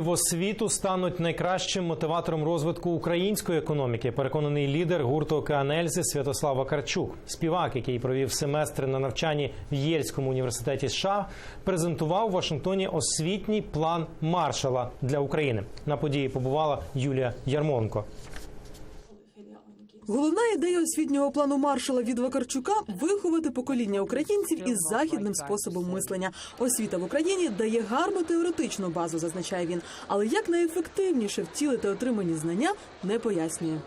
В освіту стануть найкращим мотиватором розвитку української економіки. Переконаний лідер гурту «Океан Ельзи» Святослав Вакарчук. Співак, який провів семестри на навчанні в Єльському університеті США, презентував у Вашингтоні освітній план Маршала для України. На події побувала Юлія Ярмонко. Головна ідея освітнього плану маршала від Вакарчука виховати покоління українців із західним способом мислення. Освіта в Україні дає гарну теоретичну базу, зазначає він. Але як найефективніше втілити отримані знання, не пояснює.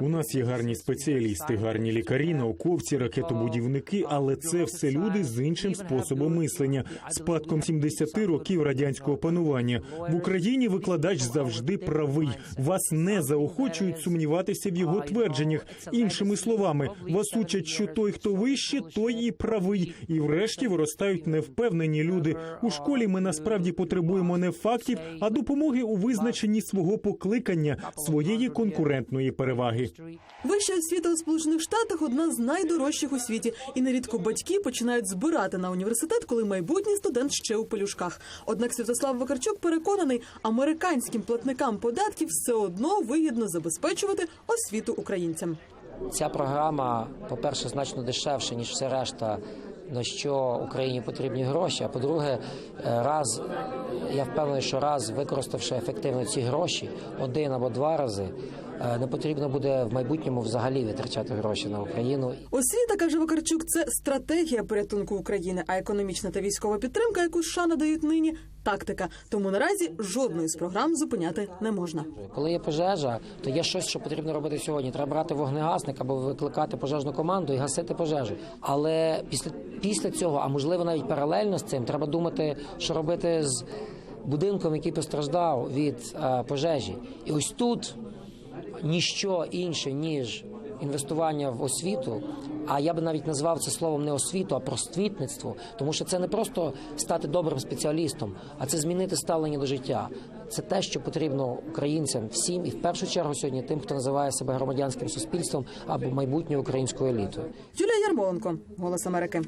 У нас є гарні спеціалісти, гарні лікарі, науковці, ракетобудівники, але це все люди з іншим способом мислення, спадком 70 років радянського панування. В Україні викладач завжди правий. Вас не заохочують сумніватися в його твердженнях. Іншими словами, вас учать, що той, хто вище, той і правий. І врешті виростають невпевнені люди. У школі ми насправді потребуємо не фактів, а допомоги у визначенні свого покликання, своєї конкурентної переваги. Вища освіта у Сполучених Штатах одна з найдорожчих у світі, і нерідко батьки починають збирати на університет, коли майбутній студент ще у пелюшках. Однак Святослав Вакарчук переконаний, американським платникам податків все одно вигідно забезпечувати освіту українцям. ця програма, по-перше, значно дешевша, ніж все решта. На що Україні потрібні гроші. А по-друге, е, раз я впевнений, що раз використавши ефективно ці гроші один або два рази, не потрібно буде в майбутньому взагалі витрачати гроші на Україну. Освіта каже Вакарчук, це стратегія порятунку України, а економічна та військова підтримка, яку США надають нині, тактика. Тому наразі жодної з програм зупиняти не можна. Коли є пожежа, то є щось, що потрібно робити сьогодні. Треба брати вогнегасник або викликати пожежну команду і гасити пожежу. Але після, після цього, а можливо навіть паралельно з цим, треба думати, що робити з будинком, який постраждав від е, пожежі. І ось тут ніщо інше ніж інвестування в освіту. А я би навіть назвав це словом не освіту, а просвітництво, тому що це не просто стати добрим спеціалістом, а це змінити ставлення до життя. Це те, що потрібно українцям всім, і в першу чергу сьогодні тим, хто називає себе громадянським суспільством або майбутньою українською елітою. Юлія Ярмоленко, Голос Америки.